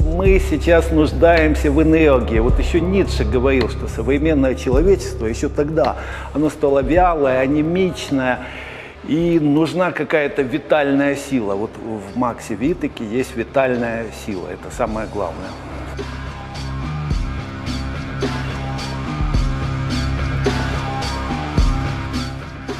Мы сейчас нуждаемся в энергии. Вот еще Ницше говорил, что современное человечество еще тогда, оно стало вялое, анемичное, и нужна какая-то витальная сила. Вот в Максе Витыке есть витальная сила, это самое главное.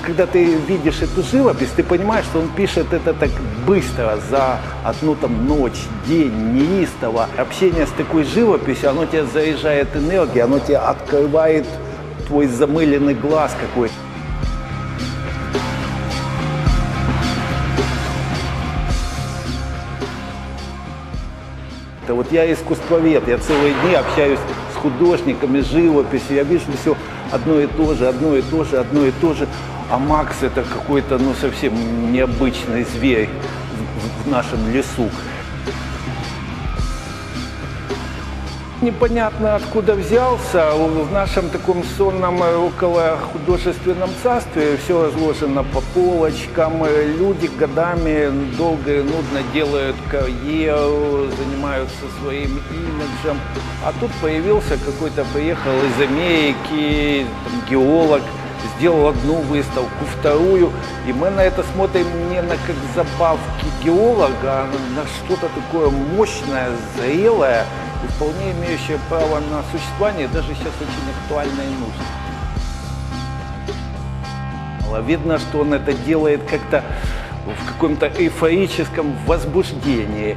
Когда ты видишь эту живопись, ты понимаешь, что он пишет это так быстро, за одну там ночь, день, неистово. Общение с такой живописью, оно тебя заряжает энергией, оно тебя открывает твой замыленный глаз какой-то. Вот я искусствовед, я целые дни общаюсь художниками, живописью, я вижу все одно и то же, одно и то же, одно и то же. А Макс это какой-то, ну, совсем необычный зверь в нашем лесу. Непонятно откуда взялся. В нашем таком сонном э, около художественном царстве все разложено по полочкам. Люди годами долго и нудно делают карьеру, занимаются своим имиджем. А тут появился какой-то, приехал из Америки, там, геолог, сделал одну выставку, вторую, и мы на это смотрим не на как забавки геолога, а на что-то такое мощное, зрелое и вполне имеющее право на существование, даже сейчас очень актуально и нужно. Видно, что он это делает как-то в каком-то эйфорическом возбуждении.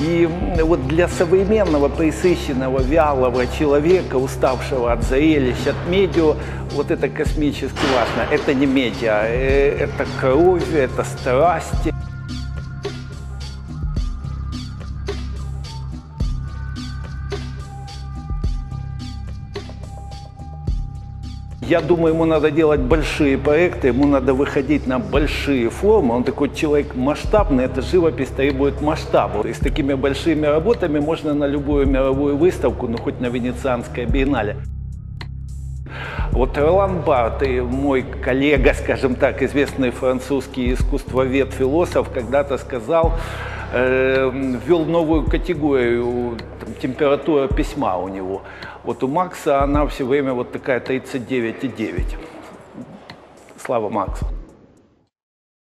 И вот для современного, присыщенного, вялого человека, уставшего от зрелищ, от медиа, вот это космически важно. Это не медиа, э, это кровь, это страсти. Я думаю, ему надо делать большие проекты, ему надо выходить на большие формы. Он такой человек масштабный, эта живопись требует масштаба. И с такими большими работами можно на любую мировую выставку, ну хоть на Венецианское биеннале. Вот Ролан Барт и мой коллега, скажем так, известный французский искусствовед, философ, когда-то сказал, ввел новую категорию там, температура письма у него. Вот у Макса она все время вот такая 39,9. Слава Максу.